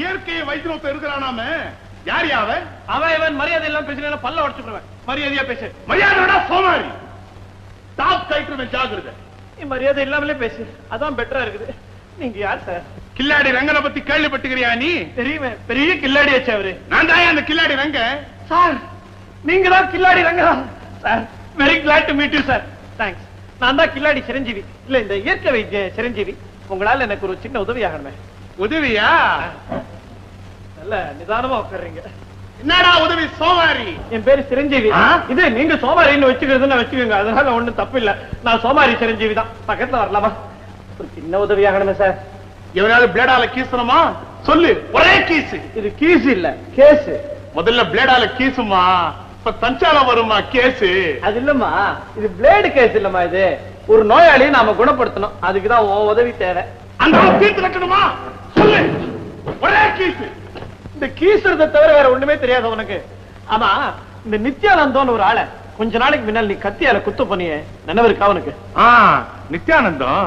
இயற்கையை வைத்தியத்தை இருக்கிறானாம யார் யாவ அவன்? இவன் மரியாதை எல்லாம் பேசுறேன் பல்ல உடச்சுடுவேன் மரியாதையா பேசு. மரியாதையோட சோமாரி. டாப் கைட்டுமே ஜாகிரதை. நீ மரியாதை இல்லாமலே பேசு. அதான் பெட்டரா இருக்குது. நீங்க யார் சார் கில்லாடி ரங்கனை பத்தி கேள்விப்பட்டுக்கிறியா நீ? தெரியுமே. பெரிய கில்லாடி ஆச்சு அவரு. நான் தான் அந்த கில்லாடி ரங்க சார் நீங்க தான் கில்லாடி Ranga sir very glad to meet you sir thanks நான் தான் கில்லாடி சிரஞ்சீவி. இல்ல இந்த இயற்கை வைத்திய சிரஞ்சீவி. உங்களால எனக்கு ஒரு சின்ன உதவி ஆகணுமே உதவியா நல்ல நிதானமா உட்காருங்க என்னடா உதவி சோமாரி? என் பேரு சிரஞ்சீவி? இது நீங்க சோமாரின்னு வச்சுக்கிறதுன்னு வச்சுக்கோங்க. அதனால ஒண்ணும் தப்பு இல்ல நான் சோமாரி சிரஞ்சீவி தான். பக்கத்துல வரலாமா? ஒரு சின்ன உதவி ஆகணுமே சார். எவனாவது பிளேடால கீசணுமா? சொல்லு. ஒரே கீசு. இது கீஸ் இல்ல கேஸ் முதல்ல பிளேடால கீசுமா? இப்ப தஞ்சாலம் வருமா கேசு? அது இல்லம்மா இது பிளேடு கேஸ் இல்லம்மா இது. ஒரு நோயாளியை நாம குணப்படுத்தணும். அதுக்குதான் உன் உதவி தேவை. அந்த தீர்த்து கட்டணுமா? சொல்லு. ஒரே கீசு இந்த கீசுறதை தவிர வேற ஒண்ணுமே தெரியாது உனக்கு. ஆமா இந்த நித்யானந்தோன்னு ஒரு ஆளை கொஞ்ச நாளைக்கு முன்னால் நீ கத்தியால குத்து பண்ணியே. நினைவு இருக்கா அவனுக்கு நித்யானந்தம்.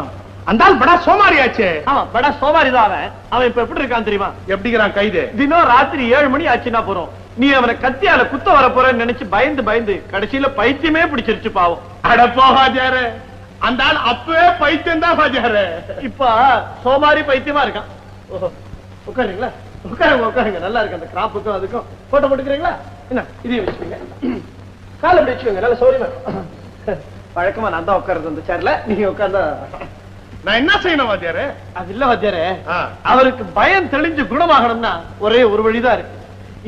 அந்த ஆள் படா சோமாரியாச்சே. ஆமா படா சோமாரி தான் அவன். அவன் இப்ப எப்படி இருக்கான் தெரியுமா? எப்படிங்கிறான் கைது? தினம் ராத்திரி ஏழு மணி ஆச்சுன்னா போறோம். நீ அவனை கத்தியால குத்த வர போறேன்னு நினைச்சு பயந்து பயந்து கடைசியில பைத்தியமே பிடிச்சிருச்சு பாவம். அட போகாஜாரு அந்த ஆள் அப்பவே பைத்தியம் தான் ஹாஜாரு இப்ப சோமாரி பைத்தியமா இருக்கான். ஓஹோ. உட்காருங்களா? உட்காருங்க உட்காருங்க. நல்லா இருக்கு அந்த கிராப்புக்கும் அதுக்கும். போட்டோ போட்டுக்கிறீங்களா? என்ன இதையும் வச்சுக்கோங்க. காலை இப்படி வச்சுக்கோங்க நல்ல சௌரியமா. வழக்கமா நான் தான் உட்காருது அந்த சேர்ல நீங்க உட்கார்ந்தா நான் என்ன செய்யணும் வாத்தியாரு அது இல்ல வாத்தியாரே. அவருக்கு பயம் தெளிஞ்சு குணமாகணும்னா ஒரே ஒரு வழிதான் இருக்கு.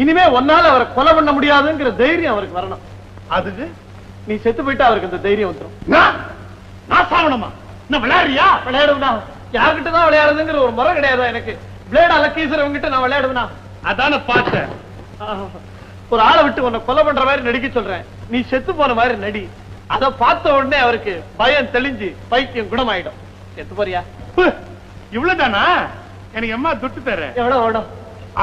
இனிமே ஒன்னால அவரை கொலை பண்ண முடியாதுங்கிற தைரியம் அவருக்கு வரணும். அதுக்கு நீ செத்து போயிட்டா அவருக்கு அந்த தைரியம் வந்துடும் நான் நான் சாவணுமா என்ன விளையாடுறியா? விளையாடுவா யார்கிட்ட தான் விளையாடுதுங்கிற ஒரு முறை கிடையாதா எனக்கு? பிளேட் அலக்கீசுறவங்க கிட்ட நான் விளையாடுவேனா? அதான பார்த்தேன் ஒரு ஆளை விட்டு உன்னை கொலை பண்ற மாதிரி நடிக்க சொல்றேன். நீ செத்து போன மாதிரி நடி. அத பார்த்த உடனே அவருக்கு பயம் தெளிஞ்சு பைத்தியம் குணமாயிடும். செத்து போறியா? இவ்வளவுதானா? எனக்கு எம்மா துட்டு தர எவ்வளவு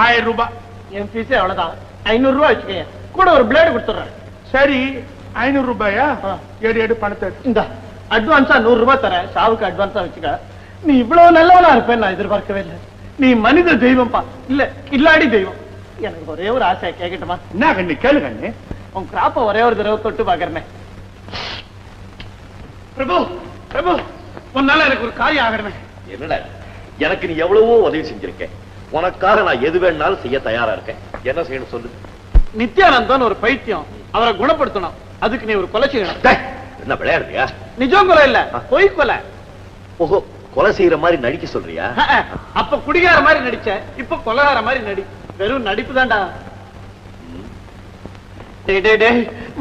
ஆயிரம் ரூபாய். என் ஃபீஸே அவ்வளவுதான். ஐநூறு ரூபாய் வச்சுக்கோங்க. கூட ஒரு பிளேடு கொடுத்துறேன் சரி ஐநூறு ரூபாயா. எடு எடு பணத்தை. இந்த அட்வான்ஸா நூறு ரூபாய் தரேன். சாவுக்கு அட்வான்ஸா வச்சுக்க. நீ இவ்வளவு நல்லவனா இருப்பேன் நான் எதிர்பார்க்கவே இல்லை. நீ மனித தெய்வம்பா இல்ல கில்லாடி தெய்வம். எனக்கு ஒரே ஒரு ஆசை கேட்கட்டுமா என்ன கண்ணு கேளு கண்ணு. உன் கிராப்ப ஒரே ஒரு தடவை தொட்டு பாக்குறேனே. பிரபு பிரபு உன்னால எனக்கு ஒரு காரியம் ஆகணுமே. என்னடா? எனக்கு நீ எவ்வளவோ உதவி செஞ்சிருக்க. உனக்காக நான் எது வேணாலும் செய்ய தயாரா இருக்கேன். என்ன செய்யணும் சொல்லு. நித்யானந்தன் ஒரு பைத்தியம். அவரை குணப்படுத்தணும். அதுக்கு நீ ஒரு கொலை செய்யணும். என்ன விளையாடுறியா? நிஜம் கொலை இல்ல. பொய் கொலை. ஓஹோ கொலை செய்யற மாதிரி நடிக்க சொல்றியா? அப்ப குடிகார மாதிரி நடிச்ச இப்ப கொலகார மாதிரி நடி. வெறும் நடிப்பு தான்டா.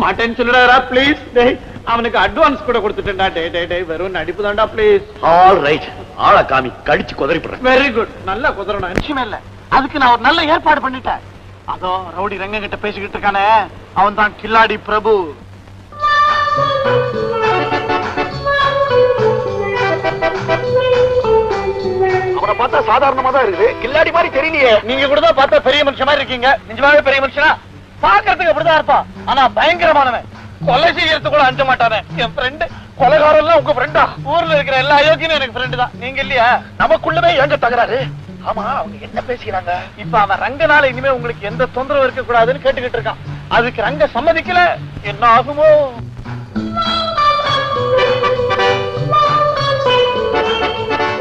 மாட்டேன்னு சொல்லுடாரா ப்ளீஸ் டேய் அவனுக்கு அட்வான்ஸ் கூட கொடுத்துட்டேன்டா. டேய் டேய் டேய் வெறும் நடிப்பு தான்டா ப்ளீஸ் ஆல் ரைட் ஆளை காமி கடிச்சு குதறி போடுறேன் வெரி குட் நல்ல குதிரணும் நிச்சயமே இல்ல. அதுக்கு நான் ஒரு நல்ல ஏற்பாடு பண்ணிட்டேன். அதோ ரவுடி ரங்க கிட்ட பேசிக்கிட்டு இருக்கானே. அவன் தான் கில்லாடி பிரபு. அவனை பார்த்தா சாதாரணமா தான் இருக்குது. கில்லாடி மாதிரி தெரியலையே நீங்க கூட தான் பார்த்தா பெரிய மனுஷன் மாதிரி இருக்கீங்க. நிஜமாவே பெரிய மனுஷனா? பாக்குறதுக்கு அப்படிதான் இருப்பான். ஆனா பயங்கரமானவன். கொலை செய்யறது கூட அஞ்ச மாட்டானே. என் ஃப்ரெண்டு கொலைகாரம் எல்லாம் உங்க ஃப்ரெண்டா ஊர்ல இருக்கிற எல்லா அயோக்கியும் எனக்கு ஃப்ரெண்டு தான். நீங்க இல்லையா? நமக்குள்ளவே ஏங்க தகராறு? ஆமா அவங்க என்ன பேசிக்கிறாங்க? இப்ப அவன் ரங்கனால இனிமே உங்களுக்கு எந்த தொந்தரவு இருக்க கூடாதுன்னு கேட்டுக்கிட்டு இருக்கான். அதுக்கு ரங்க சம்மதிக்கல. என்ன ஆகுமோ?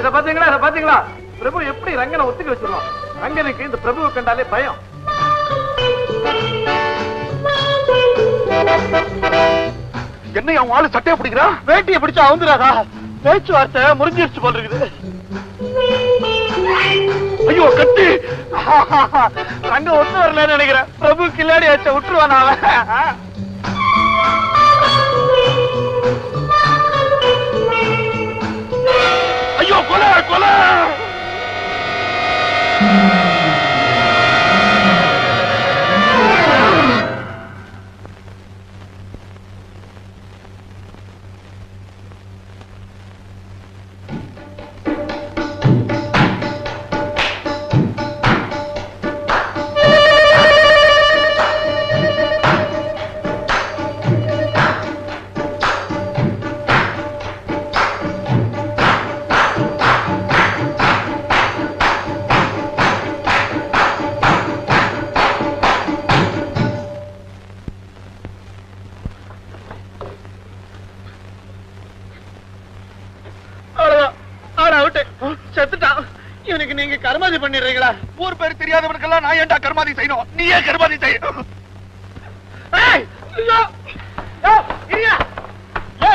இத பாத்தீங்களா? இத பாத்தீங்களா? பிரபு எப்படி ரங்கனை ஒத்துக்க வச்சிருவான் ரங்கனுக்கு இந்த பிரபுவை கண்டாலே பயம். என்ன அவன் ஆளு சட்டையை பிடிக்கிறான் வேட்டியை பிடிச்சா அவுந்துராதா பேச்சுவார்த்தை முறிஞ்சிருச்சு போல இருக்குது ஐயோ கட்டி ரங்க ஒத்து வரலன்னு நினைக்கிறேன். பிரபு கில்லாடி ஆச்ச விட்டுருவான் அவன்? ஐயோ கொலை கொலை! கர்மாதி பண்ணிடுறீங்களா? ஊர் பேர் தெரியாதவனுக்கெல்லாம் நான் ஏன்டா கர்மாதி செய்யணும்? நீயே கர்மாதி செய்யணும்! ஏன்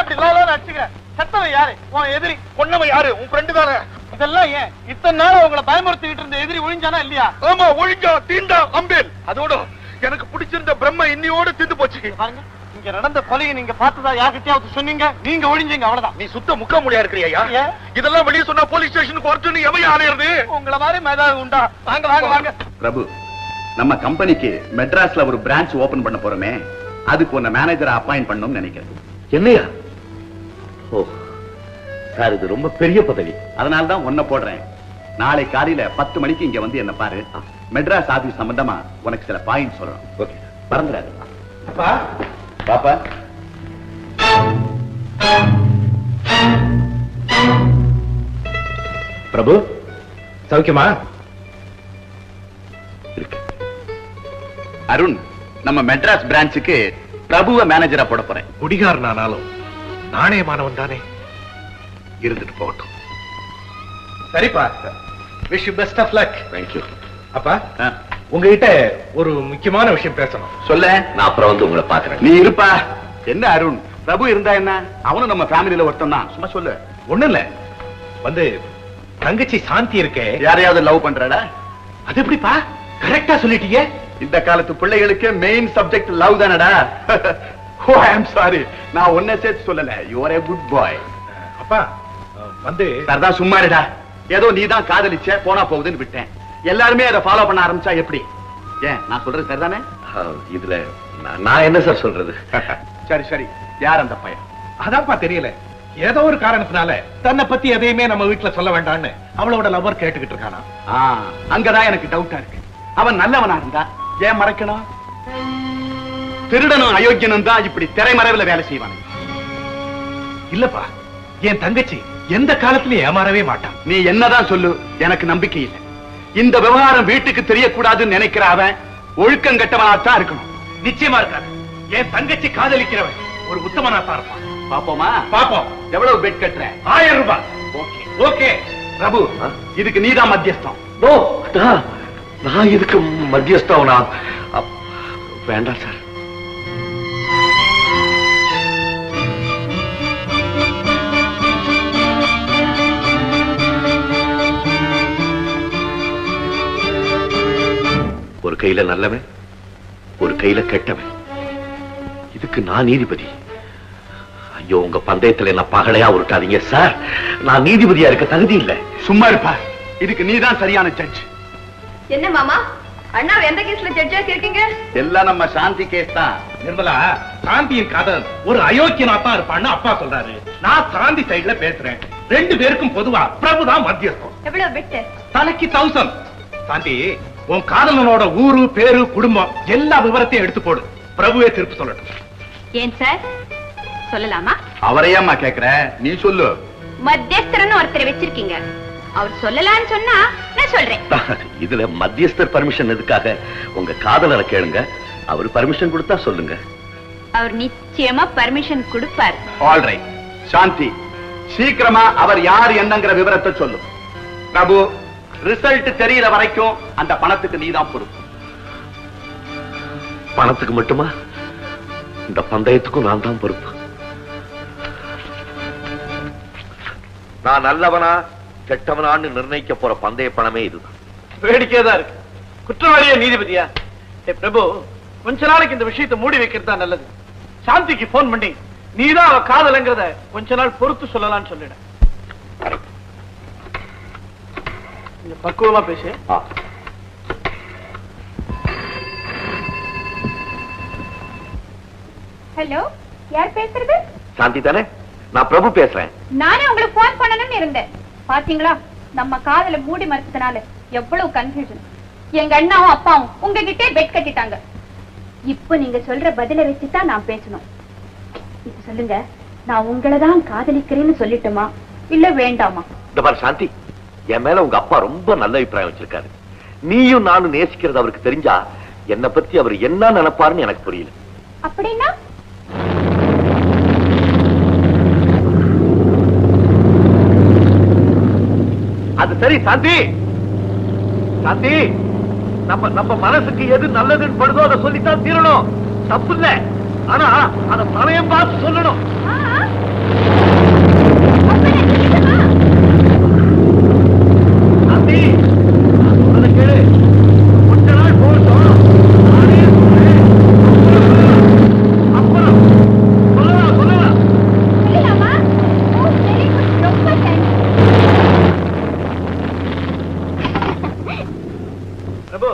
இப்படி? செத்தவன் யாரு? உன் எதிரி. கொன்னவன் யாரு? உன் ஃப்ரெண்டு தானே. இதெல்லாம் ஏன்? இத்தனை நாள் உங்களை பயமுறுத்திக்கிட்டு இருந்த எதிரி ஒழிஞ்சானா இல்லையா? ஆமா ஒழிஞ்சா தீண்டா அம்பேல். அதோட எனக்கு பிடிச்சிருந்த பிரம்ம இன்னியோட தீந்து போச்சு. பாருங்க. இங்க நடந்த கொலையை நீங்க பார்த்ததா யார்கிட்டயாவது சொன்னீங்க? நீங்க ஒழிஞ்சீங்க அவ்வளவுதான். நீ சுத்த முக்கா முடியா இருக்கிறியா? இதெல்லாம் வெளிய சொன்னா போலீஸ் ஸ்டேஷன் கோர்ட்டுன்னு எவையா அலையிறது உங்களை மாதிரி மேதாவது உண்டா? வாங்க வாங்க வாங்க. பிரபு நம்ம கம்பெனிக்கு மெட்ராஸ்ல ஒரு பிரான்ச் ஓபன் பண்ண போறோமே அதுக்கு உன்னை மேனேஜரை அப்பாயிண்ட் பண்ணணும்னு நினைக்கிறேன். என்னையா? ஓ சார் இது ரொம்ப பெரிய பதவி. அதனால தான் உன்னை போடுறேன். நாளை காலையில பத்து மணிக்கு இங்க வந்து என்ன பாரு. மெட்ராஸ் ஆபீஸ் சம்பந்தமா உனக்கு சில பாயிண்ட் சொல்லணும் ஓகே மறந்துடாது பாப்பா. பிரபு சௌக்கியமா? அருண் நம்ம மெட்ராஸ் பிரான்ச்சுக்கு பிரபுவ மேனேஜரா போட போறேன். குடிகாரனானாலும் நாணயமானவன் தானே. இருந்துட்டு போகட்டும். சரிப்பா. Wish you best of luck thank you அப்பா. ஆ, உங்ககிட்ட ஒரு முக்கியமான விஷயம் பேசணும். சொல்ல நான் அப்புறம் வந்து உங்களை பாக்குறேன் நீ இருப்பா. என்ன அருண்? பிரபு இருந்தா என்ன? அவனும் நம்ம ஃபேமிலில ஒருத்தன் தான். சும்மா சொல்லு. ஒண்ணு இல்ல. வந்து தங்கச்சி சாந்தி இருக்கே. யாரையாவது லவ் பண்றடா அது எப்படிப்பா? கரெக்டா சொல்லிட்டீங்க இந்த காலத்து பிள்ளைகளுக்கு மெயின் சப்ஜெக்ட் லவ் தானடா. ஓ ஐ அம் சாரி நான் ஒன்ன சேர்த்து சொல்லல. You are a good boy அப்பா வந்து சரதா சும்மா இருடா. ஏதோ நீ தான் காதலிச்ச போனா போகுதுன்னு விட்டேன். எல்லாருமே அதை ஃபாலோ பண்ண ஆரம்பிச்சா எப்படி? ஏன் நான் சொல்றது சரிதானே? இதுல நான் என்ன சார் சொல்றது? சரி சரி. யார் அந்த பையன்? அதான்ப்பா தெரியல. ஏதோ ஒரு காரணத்தினால தன்னை பத்தி எதையுமே நம்ம வீட்டுல சொல்ல வேண்டாம்னு அவளோட லவர் கேட்டுக்கிட்டு இருக்கானா? அங்கதான் எனக்கு டவுட்டா இருக்கு. அவன் நல்லவனா இருந்தா ஏன் மறைக்கணும்? திருடனும் அயோக்கியனும் தான் இப்படி திரைமறைவுல வேலை செய்வானுங்க இல்லப்பா என் தங்கச்சி எந்த காலத்திலயும் ஏமாறவே மாட்டான். நீ என்னதான் சொல்லு எனக்கு நம்பிக்கை இல்லை. இந்த விவகாரம் வீட்டுக்கு தெரியக்கூடாதுன்னு நினைக்கிற அவன் ஒழுக்கம் கெட்டவனாத்தான் இருக்கணும். நிச்சயமா இருக்காது. என் தங்கச்சி காதலிக்கிறவன் ஒரு உத்தமனா தான் இருப்பான். பாப்போமா? பாப்போம். எவ்வளவு பெட் கட்டுற? ஆயிரம் ரூபாய். ஓகே. ஓகே. பிரபு இதுக்கு நீதான் மத்தியஸ்தம். நோ நான் இதுக்கு மத்தியஸ்தவனா? வேண்டாம் சார். ஒரு கையில நல்லவன் ஒரு கையில கெட்டவன். இதுக்கு நான் நீதிபதி. ஐயோ உங்க பந்தயத்துல என்ன பகலையா உருட்டாதீங்க சார். நான் நீதிபதியா இருக்க தகுதி இல்லை. சும்மா இருப்பா. இதுக்கு நீதான் சரியான ஜட்ஜ் என்ன மாமா? அண்ணா எந்த கேஸ்ல ஜட்ஜா இருக்கீங்க? எல்லாம் நம்ம சாந்தி கேஸ் தான். நிர்மலா சாந்தியின் காதல் ஒரு அயோக்கியனா தான் இருப்பான்னு அப்பா சொல்றாரு. நான் சாந்தி சைடுல பேசுறேன். ரெண்டு பேருக்கும் பொதுவா பிரபுதான் மத்தியஸ்தம். எவ்வளவு பெட்டு தலைக்கு தௌசண்ட் சாந்தி உன் காதலனோட ஊரு பேரு குடும்பம் எல்லா விவரத்தையும் எடுத்து போடு. பிரபுவே திருப்பி சொல்லட்டும். ஏன் சார்? சொல்லலாமா? அவரையம்மா கேக்குற? நீ சொல்லு. மத்தியஸ்தரன்னு ஒருத்தரை வச்சிருக்கீங்க. அவர் சொல்லலாம்னு சொன்னா நான் சொல்றேன். இதுல மத்தியஸ்தர் பர்மிஷன் எதுக்காக? உங்க காதலரை கேளுங்க. அவர் பர்மிஷன் கொடுத்தா சொல்லுங்க. அவர் நிச்சயமா பர்மிஷன் கொடுப்பார். ஆல் ரைட் சாந்தி சீக்கிரமா அவர் யார் என்னங்கிற விவரத்தை சொல்லு. பிரபு ரிசல்ட் தெரியற வரைக்கும் அந்த பணத்துக்கு நீதான் பொறுப்பு. பணத்துக்கு மட்டுமா? இந்த பந்தயத்துக்கும் நான் தான் பொறுப்பு. நான் நல்லவனா கெட்டவனான்னு நிர்ணயிக்க போற பந்தய பணமே இதுதான். வேடிக்கையா தான் இருக்கு. குற்றவாளியா நீதிபதியா? ஏ பிரபு கொஞ்ச நாளைக்கு இந்த விஷயத்தை மூடி வைக்கிறது தான் நல்லது. சாந்திக்கு போன் பண்ணி நீதான் அவ காதலங்கிறத கொஞ்ச நாள் பொறுத்து சொல்லலாம்னு சொல்லிட. பக்குவமா பேசு. ஹலோ யார் பேசுறது? சாந்தி தானே? நான் பிரபு பேசுறேன். நானே உங்களுக்கு போன் பண்ணணும்னு இருந்தேன். பாத்தீங்களா? நம்ம காதல மூடி மறுத்ததுனால எவ்வளவு கன்ஃபியூஷன் எங்க அண்ணாவும் அப்பாவும் உங்ககிட்டே பெட் கட்டிட்டாங்க. இப்போ நீங்க சொல்ற பதில வச்சுதான் நான் பேசணும். இப்ப சொல்லுங்க நான் உங்களை தான் காதலிக்கிறேன்னு சொல்லட்டுமா? இல்ல வேண்டாமா? இந்த மாதிரி சாந்தி என் மேல உங்க அப்பா ரொம்ப நல்ல அபிப்பிராயம் வச்சிருக்காரு. நீயும் நானும் நேசிக்கிறது அவருக்கு தெரிஞ்சா என்னை பத்தி அவர் என்ன நினைப்பாருன்னு எனக்கு புரியல. அப்படின்னா? அது சரி சாந்தி! சாந்தி! நம்ம நம்ம மனசுக்கு எது நல்லதுன்னு படுதோ அதை சொல்லித்தான் தீரணும். தப்பு இல்ல. ஆனா அத சமயம் பார்த்து சொல்லணும் ஆ, ஆ. அப்பா, நான் நிறுத்தமா? சாந்தி நான் சொல்றதை கேளு கொஞ்ச நாள் போகட்டும் நானே சொல்றேன். அப்புறம் சொல்லலாம் சொல்லலாம் சொல்லலாமா? ஓ, very good. ரொம்ப thanks. பிரபு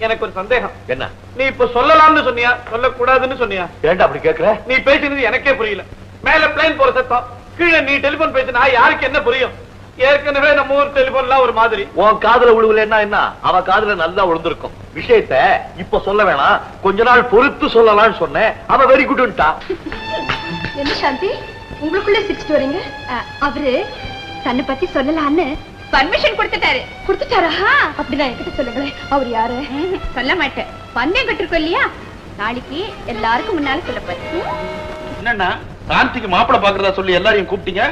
எனக்கு ஒரு சந்தேகம் என்ன நீ இப்ப சொல்லலாம்னு சொன்னியா? சொல்லக்கூடாதுன்னு சொன்னியா? அப்படி கேக்குற? நீ பேசினது எனக்கே புரியல. மேல பிளைன் போற சத்தம். கீழே நீ டெலிபோன் பேசினா யாருக்கு என்ன புரியும்? ஏற்கனவே நம்ம ஊர் டெலிபோன்லாம் ஒரு மாதிரி. உன் காதுல விழுவலன்னா என்ன? அவ காதுல நல்லா விழுந்திருக்கும் விஷயத்த இப்ப சொல்ல வேணாம். கொஞ்ச நாள் பொறுத்து சொல்லலாம்னு சொன்னேன். அவ வெரி குட்ன்ட்டா என்ன சாந்தி? உங்களுக்குள்ள சிரிச்சிட்டு வரீங்க? அவரு தன்னை பத்தி சொல்லலான்னு பர்மிஷன் கொடுத்துட்டாரு. கொடுத்துட்டாரா? அப்படிதான் என்கிட்ட சொல்லுங்களேன் அவர் யாரு? சொல்ல மாட்டேன். பந்தயம் கட்டிருக்கோம் இல்லையா? நாளைக்கு எல்லாருக்கும் முன்னால சொல்ல போறேன். என்னன்னா சாந்திக்கு மாப்பிளை பாக்குறதா சொல்லி எல்லாரையும் கூப்பிட்டீங்க?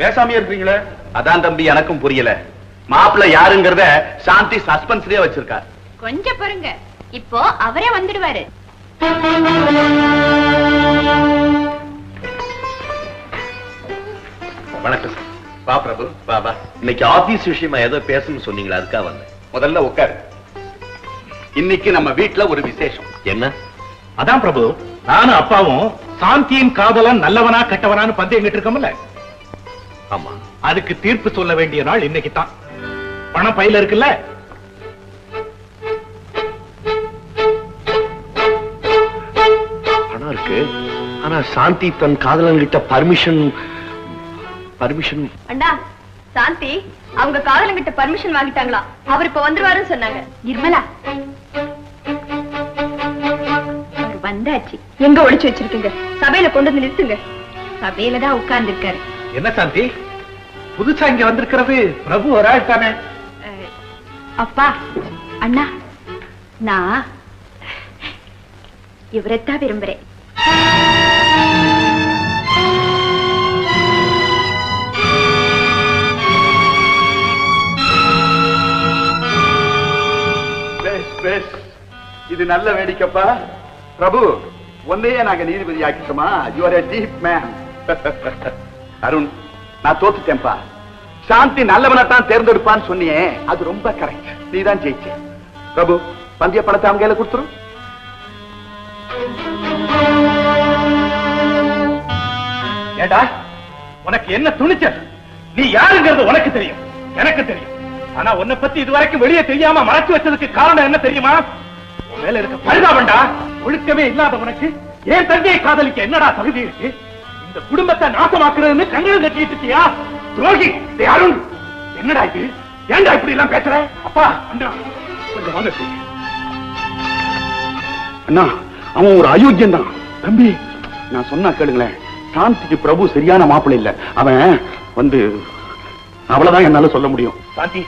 பேசாமயே இருக்கீங்களே அதான் தம்பி எனக்கும் புரியல. மாப்பிள்ளை யாருங்கிறத சாந்தி சஸ்பென்ஸ்லயே வச்சிருக்கா கொஞ்சம் பாருங்க இப்போ அவரே வந்துடுவாரு. வணக்கம் வா பிரபு. வா வா. இன்னைக்கு ஆபீஸ் விஷயமா ஏதோ பேசணும்னு சொன்னீங்களா அதுக்காக வந்தேன். முதல்ல உட்கார். இன்னைக்கு நம்ம வீட்ல ஒரு விசேஷம். என்ன? அதான் பிரபு நானும் அப்பாவும் சாந்தியின் காதலன் நல்லவனா கெட்டவனான்னு பந்தயம் கிட்டு இருக்கோம்ல ஆமா. அதுக்கு தீர்ப்பு சொல்ல வேண்டிய நாள் இன்னைக்கு தான். பணம் பையில இருக்குல்ல? பணம் இருக்கு. ஆனா சாந்தி தன் காதலன் கிட்ட பர்மிஷன் பர்மிஷன் அண்ணா சாந்தி அவங்க காதலங்கிட்ட பர்மிஷன் வாங்கிட்டாங்களா? அவர் இப்ப வந்துருவாருன்னு சொன்னாங்க. நிர்மலா. வந்தாச்சு. எங்க ஒளிச்சு வச்சிருக்கீங்க? சபையில கொண்டு வந்து நிறுத்துங்க. சபையில தான் உட்கார்ந்து இருக்காரு என்ன சாந்தி? புதுசா இங்க வந்திருக்கிறது பிரபு ஒரு ஆள் தானே? அப்பா அண்ணா நான் இவரைத்தான் விரும்புறேன். இது நல்ல வேடிக்கைப்பா. பிரபு ஒன்னையே நாங்க நீதிபதி ஆக்கிட்டோமா you are deep man Arun நான் தோத்துட்டேன்ப்பா. சாந்தி நல்லவனை தான் தேர்ந்தெடுப்பான்னு சொன்னியே. அது ரொம்ப கரெக்ட் நீ தான் ஜெயிச்ச. பிரபு பந்தய பணத்தை அவங்க கையில கொடுத்துரும். ஏடா உனக்கு என்ன துணிச்சல்? நீ யாருங்கிறது உனக்கு தெரியும். எனக்கு தெரியும். ஆனா உன்னை பத்தி இதுவரைக்கும் வெளியே தெரியாம மறைச்சு வச்சதுக்கு காரணம் என்ன தெரியுமா? மேல இருக்க பரிதாபண்டா ஒழுக்கமே இல்லாத உனக்கு ஏன் தந்தையை காதலிக்க என்னடா தகுதி இருக்கு? இந்த குடும்பத்தை நாசமாக்குறதுன்னு கங்கணம் கட்டிட்டு இருக்கியா? துரோகி அருண் என்னடா இது? ஏன்டா இப்படி எல்லாம் பேசுற? அப்பா அண்ணா கொஞ்சம் வாங்க அண்ணா அவன் ஒரு அயோக்கியம் தான் தம்பி நான் சொன்னா கேளுங்களேன். சாந்திக்கு பிரபு சரியான மாப்பிள்ளை இல்ல. அவன் வந்து அவ்வளவுதான் என்னால சொல்ல முடியும். சாந்தி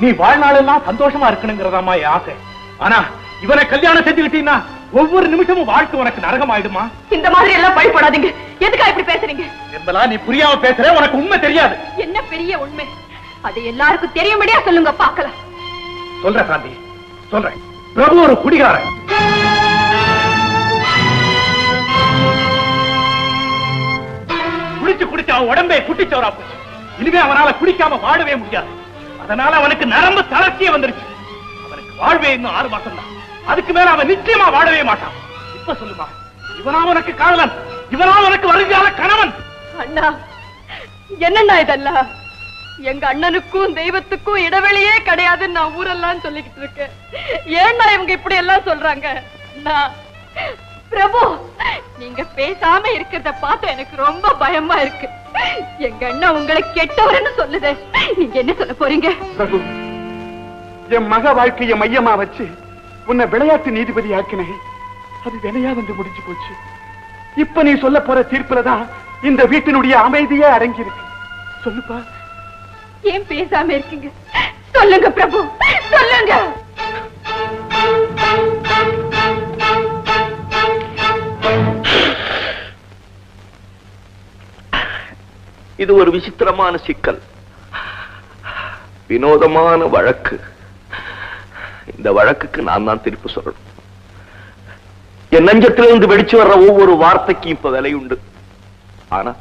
நீ வாழ்நாளெல்லாம் சந்தோஷமா இருக்கணுங்கிறதாமா ஆசை. ஆனா இவனை கல்யாணம் செஞ்சுக்கிட்டீங்கன்னா ஒவ்வொரு நிமிஷமும் வாழ்க்கை உனக்கு நரகமாயிடுமா? இந்த மாதிரி எல்லாம் பயப்படாதீங்க. எதுக்கா இப்படி பேசுறீங்க? என்பதா நீ புரியாம பேசுற உனக்கு உண்மை தெரியாது. என்ன பெரிய உண்மை? அது எல்லாருக்கும் தெரியும்படியா சொல்லுங்க பார்க்கலாம். சொல்றேன் சாந்தி சொல்றேன் பிரபு ஒரு குடிகாரன். குடிச்சு குடிச்சு அவன் உடம்பே குட்டிச்சவரா போச்சு. இனிமே அவனால குடிக்காம வாழவே முடியாது. அதனால அவனுக்கு நரம்பு தளர்ச்சியே வந்துருச்சு. அவனுக்கு வாழ்வே இன்னும் ஆறு மாசம் தான் அதுக்கு மேல அவன் நிச்சயமா வாழவே மாட்டான். இப்ப சொல்லுமா இவனா உனக்கு காதலன் இவனா உனக்கு வருங்கால கணவன். அண்ணா என்னண்ணா இதெல்லாம்? எங்க அண்ணனுக்கும் தெய்வத்துக்கும் இடைவெளியே கிடையாதுன்னு நான் ஊரெல்லாம் சொல்லிக்கிட்டு இருக்கேன். ஏன்னா இவங்க இப்படி எல்லாம் சொல்றாங்க? பிரபு நீங்க பேசாம இருக்கிறத பார்த்து எனக்கு ரொம்ப பயமா இருக்கு. எங்க அண்ணன் உங்களை கெட்டவர்னு சொல்லுதே. நீங்க என்ன சொல்ல போறீங்க? பிரபு என் மக வாழ்க்கைய மையமா வச்சு உன்னை விளையாட்டு நீதிபதி ஆக்கினேன். அது வினையா வந்து முடிஞ்சு போச்சு. இப்ப நீ சொல்ல போற தீர்ப்புல தான் இந்த வீட்டினுடைய அமைதியே அடங்கி இருக்கு சொல்லுப்பா. ஏன் பேசாம இருக்கீங்க? சொல்லுங்க பிரபு. சொல்லுங்க. இது ஒரு விசித்திரமான சிக்கல். வினோதமான வழக்கு. இந்த வழக்குக்கு நான் தான் திருப்பி சொல்லணும். என் நெஞ்சத்திலிருந்து வெடிச்சு வர்ற ஒவ்வொரு வார்த்தைக்கும் இப்ப விலை உண்டு ஆனா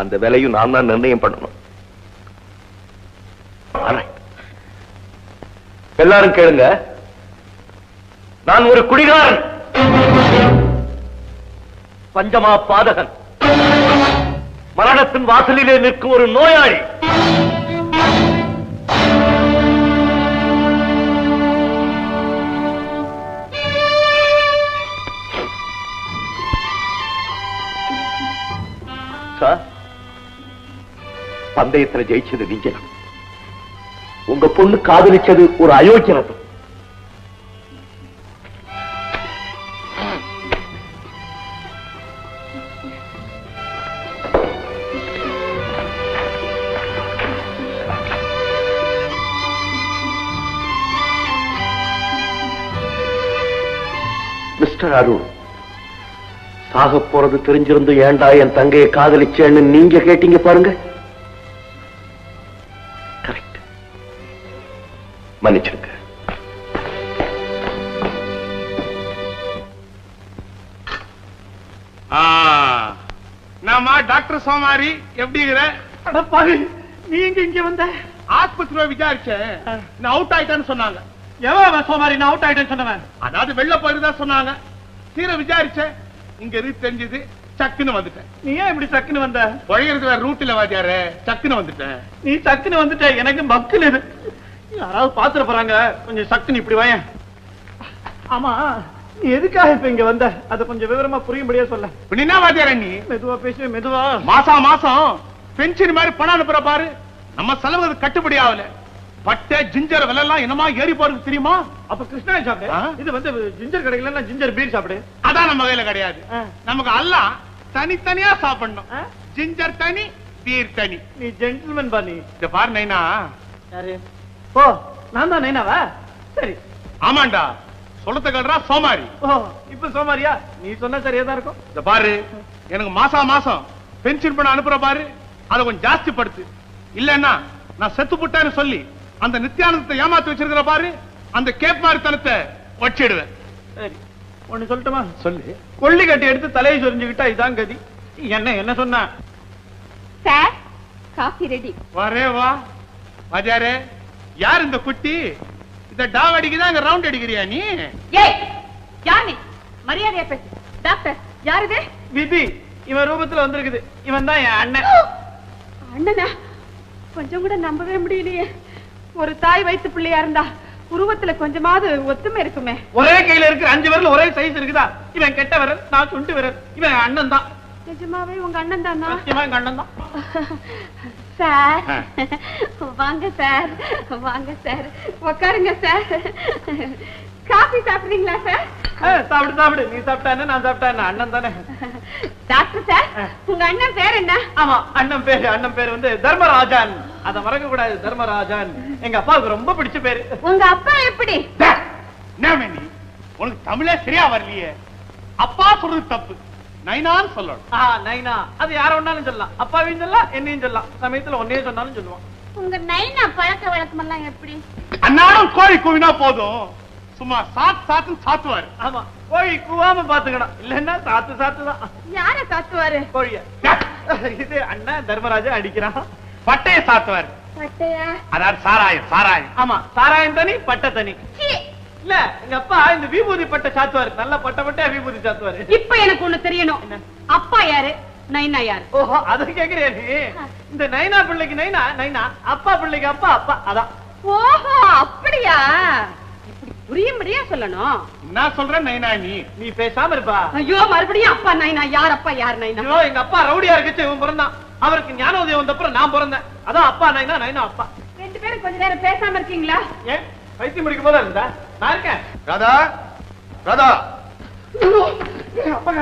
அந்த விலையும் நான் தான் நிர்ணயம் பண்ணணும். எல்லாரும் கேளுங்க. நான் ஒரு குடிகாரன். பஞ்சமா பாதகன். மரணத்தின் வாசலிலே நிற்கும் ஒரு நோயாளி. பந்தயத்துல ஜெயிச்சது நீங்க உங்க பொண்ணு காதலிச்சது ஒரு அயோக்கியரதம் மிஸ்டர் அருண் சாக போறது தெரிஞ்சிருந்து ஏண்டா என் தங்கையை காதலிச்சேன்னு நீங்க கேட்டீங்க பாருங்க. டாக்டர் சோமாரி எப்படிங்கிற? அடப்பாவி நீ எங்க இங்க வந்த? ஆஸ்பத்திரியில விசாரிச்சேன். நான் அவுட் ஆயிட்டேன்னு சொன்னாங்க. எவன் அவன் சோமாரி நான் அவுட் ஆயிட்டேன்னு சொன்னவன்? அதாவது வெள்ள போயிருந்தா சொன்னாங்க. தீர விசாரிச்சேன். இங்க இருக்கு தெரிஞ்சது. சக்குன்னு வந்துட்டேன். நீ ஏன் இப்படி சக்குன்னு வந்த? உழையிறது வேற ரூட்ல வாத்தியாரு. சக்குன்னு வந்துட்டேன். நீ சக்குன்னு வந்துட்ட எனக்கு பக்குன்னு இது யாராவது பாத்துற போறாங்க. கொஞ்சம் சக்குன்னு இப்படி வாயேன். ஆமா. நீ எதுக்காக இப்ப இங்க வந்த? அத கொஞ்சம் விவரமா புரியும்படியா சொல்ல. என்ன வாத்தியார நீ? மெதுவா பேசு மெதுவா. மாசா மாசம் பென்ஷன் மாதிரி பணம் அனுப்புற பாரு. நம்ம செலவு அது கட்டுப்படி ஆகல. பட்டை ஜிஞ்சர் விலை எல்லாம் என்னமா ஏறி போறது தெரியுமா? அப்ப கிருஷ்ணா சாப்பிடு? இது வந்து ஜிஞ்சர் கடையில ஜிஞ்சர் பீர் சாப்பிடு. அதான் நம்ம கையில கிடையாது. நமக்கு எல்லாம் தனித்தனியா சாப்பிடணும்? ஜிஞ்சர் தனி பீர் தனி. நீ ஜென்டில்மேன் பா நீ. இந்த பாரு நைனா. யாரு? ஓ நான் தான் நைனாவா? சரி. ஆமாண்டா. சொல்லத்த கேள்றா சோமாரி. இப்ப சோமாரியா? நீ சொன்னா சரியா தான் இருக்கும். இந்த பாரு எனக்கு மாசா மாசம் பென்ஷன் பணம் அனுப்புற பாரு அதை கொஞ்சம் ஜாஸ்தி படுத்து. இல்லன்னா நான் செத்து புட்டேன்னு சொல்லி அந்த நித்யானந்தத்தை ஏமாத்தி வச்சிருக்கிற பாரு அந்த கேப் மாதிரி தனத்தை வச்சிடுவேன். சரி ஒண்ணு சொல்லட்டுமா? சொல்லு. கொள்ளி கட்டி எடுத்து தலையை சொரிஞ்சுக்கிட்டா இதான் கதி. என்ன என்ன சொன்ன? Sir coffee ready. வரே வா. வாஜாரே யார் இந்த குட்டி? இந்த டாவ் அடிக்குதா ரவுண்ட் அடிக்கிறியா நீ? ஏய் யார் நீ? மரியாதையா பேசு. டாக்டர் யார் இது விதி இவன் ரூபத்துல வந்திருக்குது. இவன் தான் என் அண்ணன். அண்ணனா? கொஞ்சம் கூட நம்பவே முடியலையே. ஒரு தாய் வயித்து பிள்ளையா இருந்தா உருவத்துல கொஞ்சமாவது ஒத்துமை இருக்குமே. ஒரே கையில இருக்கிற அஞ்சு விரல் ஒரே சைஸ் இருக்குதா? இவன் கெட்ட விரல் நான் சுண்டு விரல். இவன் அண்ணன் தான். நிஜமாவே உங்க அண்ணன் தானா? சத்தியமா எங்க அண்ணன் தான். சார். வாங்க சார். வாங்க சார். உட்காருங்க சார். காபி சாப்பிடுறீங்களா சார்? சாப்பிடு சாப்பிடு. நீ சாப்பிட்டா என்ன நான் சாப்பிட்டா என்ன? அண்ணன் தானே. டாக்டர் சார் உங்க அண்ணன் பேர் என்ன? ஆமா அண்ணன் பேரு அண்ணன் பேரு வந்து தர்மராஜன். அத மறக்க கூடாது தர்மராஜன். எங்க அப்பாவுக்கு ரொம்ப பிடிச்ச பேரு. உங்க அப்பா எப்படி? உனக்கு தமிழே சரியா வரலையே. அப்பா சொல்றது தப்பு. நைனான்னு சொல்லணும். ஆ நைனா. அது யார ஒன்னாலும் சொல்லலாம். அப்பாவையும் சொல்லலாம் என்னையும் சொல்லலாம். சமயத்துல ஒன்னையும் சொன்னாலும் சொல்லுவான். உங்க நைனா பழக்க வழக்கம் எல்லாம் எப்படி? அன்னாடும் கோழி கூவினா போதும். சும்மா சாத்து சாத்துன்னு சாத்துவாரு. ஆமா. கோழி கூவாம பாத்துக்கணும். இல்லன்னா சாத்து சாத்து தான் யார காத்துவாரு கோழிய. இது அண்ணன் தர்மராஜன் அடிக்கிறான். பட்டைய சாத்துவாரு. பட்டையா? அதாவது சாராயம் சாராயம். ஆமா. சாராயம் தனி பட்டை தனி. இல்ல எங்க அப்பா இந்த விபூதி பட்டை சாத்துவாரு. நல்லா பட்டை பட்டையா விபூதி சாத்துவாரு. இப்ப எனக்கு ஒண்ணு தெரியணும். அப்பா யாரு? நைனா யாரு? ஓஹோ அத கேக்குறியா நீ. இந்த நைனா பிள்ளைக்கு நைனா நைனா. அப்பா பிள்ளைக்கு அப்பா அப்பா. அதான். ஓஹோ அப்படியா? இப்படி புரியும்படியா சொல்லணும். என்ன சொல்ற நைனா நீ? நீ பேசாம இருப்பா. ஐயோ மறுபடியும் அப்பா நைனா யார் அப்பா யார் நைனா? ஐயோ எங்க அப்பா ரவுடியா இருக்கச்சு இவன் பிறந்தான். அவருக்கு ஞானோதயம் வந்தப்புறம் நான் பிறந்தேன். அதான் அப்பா நைனா நைனா அப்பா. ரெண்டு பேரும் கொஞ்ச நேரம் பேசாம இருக்கீங்களா? ஏன்? பைத்தியம் முடிக்கும் போதா இருந்தா? இருக்கேன் ராதா ராதா. அப்பா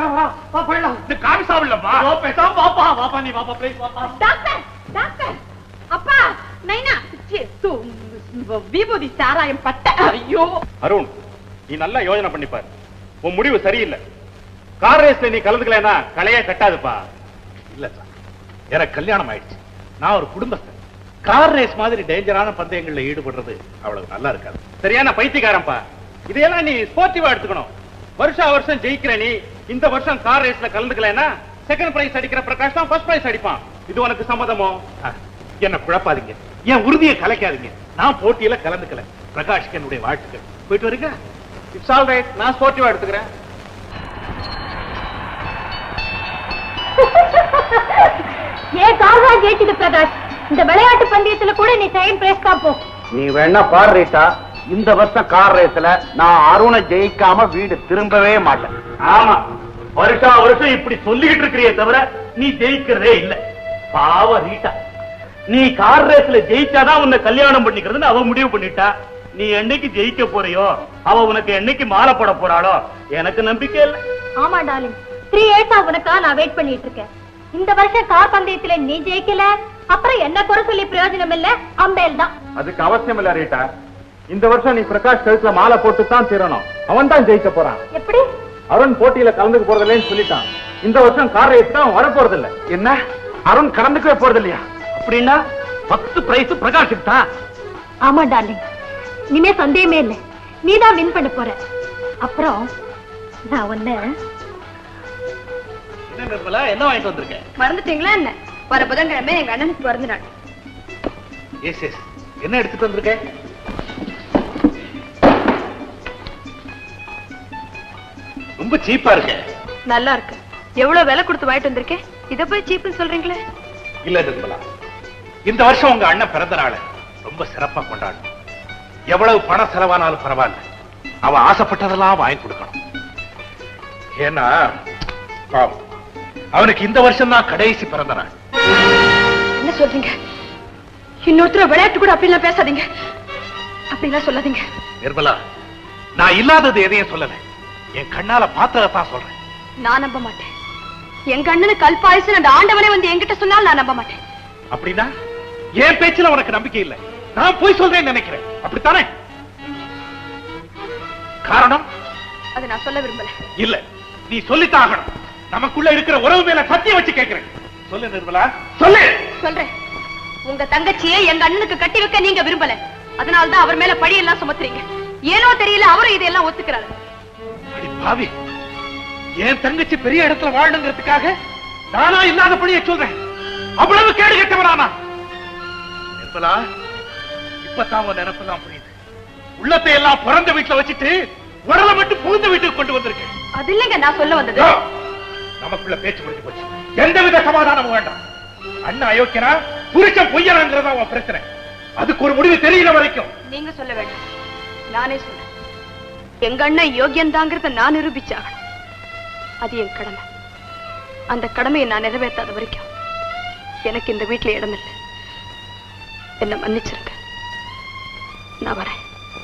வா போயிடலாம். இந்த காபி சாப்பிடலப்பா ஓ, பேசாம வாப்பா வாப்பா நீ வாப்பா ப்ளீஸ் வாப்பா. Doctor doctor. அப்பா நைனா. விபூதி சாராயம் பட்டை. ஐயோ. அருண் நீ நல்லா யோசனை பண்ணிப்பாரு. உன் முடிவு சரியில்லை. கார் ரேஸ்ல நீ கலந்துக்கலன்னா கலையே கட்டாதுப்பா. இல்ல சார். எனக்கு கல்யாணம் ஆயிடுச்சு. நான் ஒரு குடும்பஸ்தன். கார் ரேஸ் மாதிரி டேஞ்சரான பந்தயங்கள்ல ஈடுபடுறது அவ்வளவு நல்லா இருக்காது. சரியான பைத்தியக்காரன்பா இதையெல்லாம் நீ ஸ்போர்ட்டிவா எடுத்துக்கணும். வருஷா வருஷம் ஜெயிக்கிற நீ இந்த வருஷம் கார் ரேஸ்ல கலந்துக்கலன்னா செகண்ட் பிரைஸ் அடிக்கிற பிரகாஷ் தான் ஃபர்ஸ்ட் பிரைஸ் அடிப்பான். இது உனக்கு சம்மதமோ? என்ன குழப்பாதீங்க. என் உறுதியை கலைக்காதீங்க. நான் போட்டியில கலந்துக்கல. பிரகாஷ்க்கு என்னுடைய வாழ்த்துக்கள். போயிட்டு வரீங்க. இட்ஸ் ஆல் ரைட் நான் ஸ்போர்ட்டிவா எடுத்துக்கிறேன். ஏன் கார்வா ஜெயிச்சது பிரகாஷ்? இந்த விளையாட்டு பந்தயத்துல கூட நீ செகண்ட் பிரைஸ் தான் போ. நீ வேணா பாரு ரீட்டா. இந்த வருஷம் கார் ரேஸ்ல நான் அருணை ஜெயிக்காம வீடு திரும்பவே மாட்டேன். ஆமா. வருஷா வருஷம் இப்படி சொல்லிக்கிட்டு இருக்கிறியே தவிர நீ ஜெயிக்கிறதே இல்ல. பாவ ரீட்டா. நீ கார் ரேஸ்ல ஜெயிச்சாதான் உன்னை கல்யாணம் பண்ணிக்கிறதுன்னு அவ முடிவு பண்ணிட்டா. நீ என்னைக்கு ஜெயிக்க போறியோ அவ உனக்கு என்னைக்கு மாலை போட போறாளோ எனக்கு நம்பிக்கை இல்ல. ஆமா டார்லிங் த்ரீ இயர்ஸா உனக்கா நான் வெயிட் பண்ணிட்டு இருக்கேன். இந்த வருஷம் கார் பந்தயத்துல நீ ஜெயிக்கல? அப்புறம் என்ன குறை சொல்லி பிரயோஜனம் இல்ல அம்பேல் தான். அதுக்கு அவசியம் இல்ல ரீட்டா. இந்த வருஷம் நீ பிரகாஷ் கழுத்துல மாலை போட்டு தான் தீரணும் அவன் தான் ஜெயிக்க போறான். எப்படி? அருண் போட்டியில கலந்துக்க போறது இல்லைன்னு சொல்லிட்டான். இந்த வருஷம் கார் ரேஸ் தான் வர போறது இல்ல என்ன? அருண் கலந்துக்கவே போறது இல்லையா அப்படின்னா பத்து பிரைஸ் பிரகாஷுக்கு தான் ஆமா டார்லிங் இனிமே சந்தேகமே இல்ல. நீ தான் வின் பண்ண போற. அப்புறம் நான் ஒண்ணு என்ன நிர்மலா என்ன வாங்கிட்டு வந்திருக்க? மறந்துட்டீங்களா என்ன? வர புதன்கிழமை எங்க அண்ணனுக்கு பிறந்த நாள். எஸ் எஸ் என்ன எடுத்துட்டு வந்திருக்க? ரொம்ப சீப்பா இருக்க. நல்லா இருக்கு. எவ்வளவு விலை கொடுத்து வாங்கிட்டு வந்திருக்கேன் இத போய் சீப்புன்னு சொல்றீங்களே? இல்ல நிர்மலா இந்த வருஷம் உங்க அண்ணன் பிறந்த நாளை ரொம்ப சிறப்பா கொண்டாடணும் எவ்வளவு பணம் செலவானாலும் பரவாயில்ல. அவன் ஆசைப்பட்டதெல்லாம் வாங்கி கொடுக்கணும். ஏன்னா பாவம், அவனுக்கு இந்த வருஷம் தான் கடைசி பிறந்த நாள். என்ன சொல்றீங்க? இன்னொருத்தர விளையாட்டு கூட அப்படிலாம் பேசாதீங்க. அப்படிலாம் சொல்லாதீங்க. நிர்மலா நான் இல்லாதது எதையும் சொல்லல. என் கண்ணால பார்த்ததான் சொல்றேன். நான் நம்ப மாட்டேன். எங்க அண்ணனுக்கு கல்பாயசு அந்த ஆண்டவனே வந்து என்கிட்ட சொன்னால் நான் நம்ப மாட்டேன். அப்படின்னா என் பேச்சுல உனக்கு நம்பிக்கை இல்லை. நான் போய் சொல்றேன்னு நினைக்கிறேன். அப்படித்தானே? காரணம்? அதை நான் சொல்ல விரும்பல. இல்ல. நீ சொல்லித்தான் ஆகணும். நமக்குள்ள இருக்கிற உறவு மேல சத்தியம் வச்சு கேட்கிறேன். சொல்லு நிர்மலா. சொல்லு. சொல்றேன். உங்க தங்கச்சியை எங்க அண்ணனுக்கு கட்டி வைக்க நீங்க விரும்பல. அதனால தான் அவர் மேல பழி எல்லாம் சுமத்துறீங்க. ஏனோ தெரியல அவரும் இதெல்லாம் ஒத்துக்கிறாரு. பாவி. என் தங்கச்சி பெரிய இடத்துல வாழணுங்கிறதுக்காக நானா இல்லாத பழிய சொல்றேன். அவ்வளவு கேடு கெட்டவனானா நிர்மலா இப்பதான் உன் நினைப்பெல்லாம் புரியுது. உள்ளத்தை எல்லாம் பிறந்த வீட்டுல வச்சுட்டு உடலை மட்டும் புகுந்த வீட்டுக்கு கொண்டு வந்திருக்கேன். அது இல்லைங்க நான் சொல்ல வந்தது. நமக்குள்ள பேச்சு முடிஞ்சு போச்சு. எந்தவித சமாதானமும் வேண்டாம். அண்ணன் அயோக்கியனா? புருஷன் பொய்யறாங்கிறதா உன் பிரச்சனை. அதுக்கு ஒரு முடிவு தெரியல வரைக்கும். நீங்க சொல்ல வேண்டாம். நானே சொல்றேன் எங்க அண்ணன் யோகியன் தாங்கிறத நான் நிரூபிச்சா அது என் கடமை. அந்த கடமையை நான் நிறைவேற்றாத வரைக்கும் எனக்கு இந்த வீட்டுல இடம் இல்லை என்ன மன்னிச்சிருங்க. நான் வரேன்.